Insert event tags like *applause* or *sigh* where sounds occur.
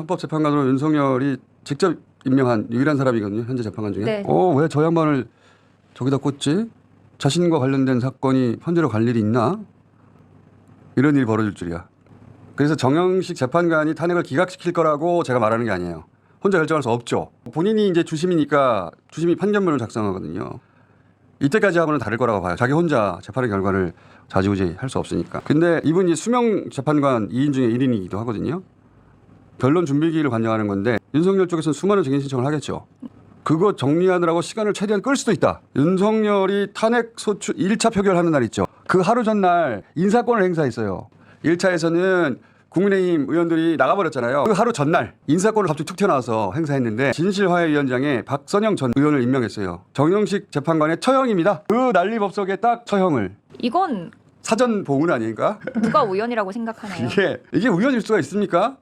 헌법재판관으로 윤석열이 직접 임명한 유일한 사람이거든요. 현재 재판관 중에. 네. 어, 왜 저 양반을 저기다 꽂지? 자신과 관련된 사건이 현재로 갈 일이 있나? 이런 일이 벌어질 줄이야. 그래서 정영식 재판관이 탄핵을 기각시킬 거라고 제가 말하는 게 아니에요. 혼자 결정할 수 없죠. 본인이 이제 주심이니까 주심이 판결문을 작성하거든요. 이때까지 하고는 다를 거라고 봐요. 자기 혼자 재판의 결과를 좌지우지 할 수 없으니까. 근데 이분이 수명 재판관 2인 중에 1인이기도 하거든요. 결론 준비기를 관장하는 건데 윤석열 쪽에서는 수많은 증인 신청을 하겠죠. 그거 정리하느라고 시간을 최대한 끌 수도 있다. 윤석열이 탄핵 소추 1차 표결하는 날 있죠. 그 하루 전날 인사권을 행사했어요. 1차에서는 국민의힘 의원들이 나가버렸잖아요. 그 하루 전날 인사권을 갑자기 툭 튀어나와서 행사했는데 진실화해위원장에 박선영 전 의원을 임명했어요. 정영식 재판관의 처형입니다. 그 난리법석에 딱 처형을 이건 사전 보은 아닌가? 누가 우연이라고 생각하나요? 이게 *laughs* 이게 우연일 수가 있습니까?